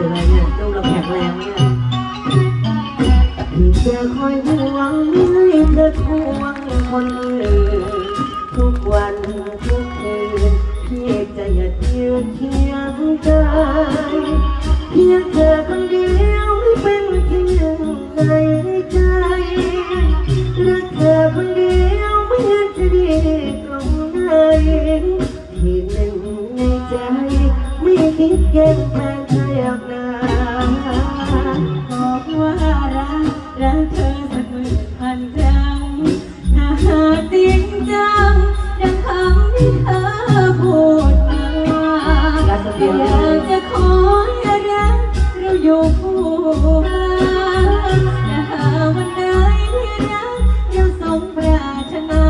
อยู่เลยเนี่ยลูกเราแข็งแรงไหมเนี่ยพี่จะคอยห่วงให้เธอทวงคนอื่นทุกวันทุกคืนพี่จะอย่ายืนเคียงกายเพียงเธอคนเดียวไม่เป็นที่หนึ่งในใจรักเธอคนเดียวไม่เห็นจะดีตรงไหนที่หนึ่งในใจไม่คิดเก็บแฟนใครอ อกนาบอกว่ารักรักเธอสักหมื่นพันครั้งถ้าหากจริงจังดังคำที่เธอพูดมากคนเดียวอยากจะขอให้รักเราอยู่คู่กันแต่หากวันใดที่รักยังสมปรารถนา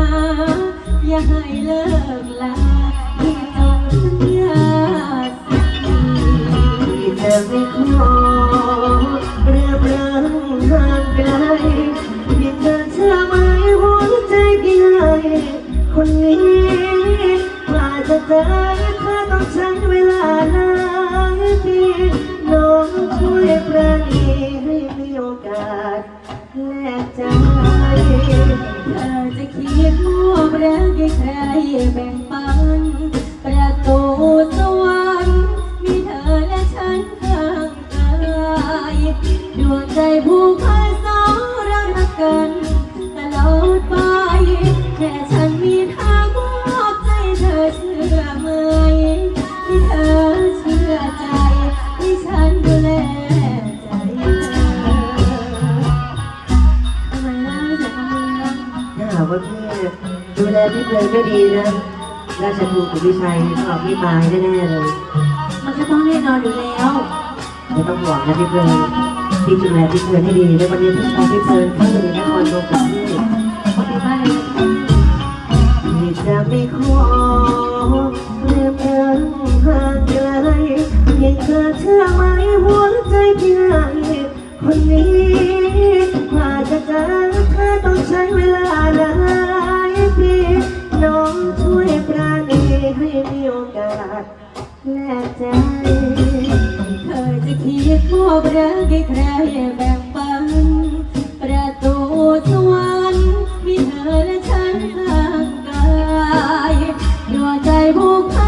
อย่าให้เลิกลา เจอเธอต้องใช้เวลาหลายปีน้องช่วยประณีให้มีโอกาสแลกใจเธอจะคิดมอบรักให้ใครแบ่งปัน ประตูสวรรค์มีเธอและฉันข้างกายดวงใจผู้พันสองเรารักกัน ตลอดไปแค่ฉันมีาหากว่าพี่ดูแลพี่เพลินไม่ดีนะ ราชบุตรของพี่ชัยต้องเอาพี่ตายแน่ๆเลย มันก็ต้องแน่นอนอยู่แล้วไม่ต้องห่วงนะพี่เพลินพี่ดูแลพี่เพลินให้ดีในวันนี้พี่ชายพี่เพลินเข้าอยู่ในนครหลวงของพี่ขอบคุณมากเลยนะคะพี่จะไม่ขอเรียบเรียงห่างไกลยังเธอเชื่อไหมหัวใจพี่ให้คนนี้กว่าจะเจ มีโอกาสแลกใจเคยจะคิดมอบรักให้ใครแบ่งปัน ประตูสวรรค์มีเธอและฉันข้างกายดวงใจผูกพัน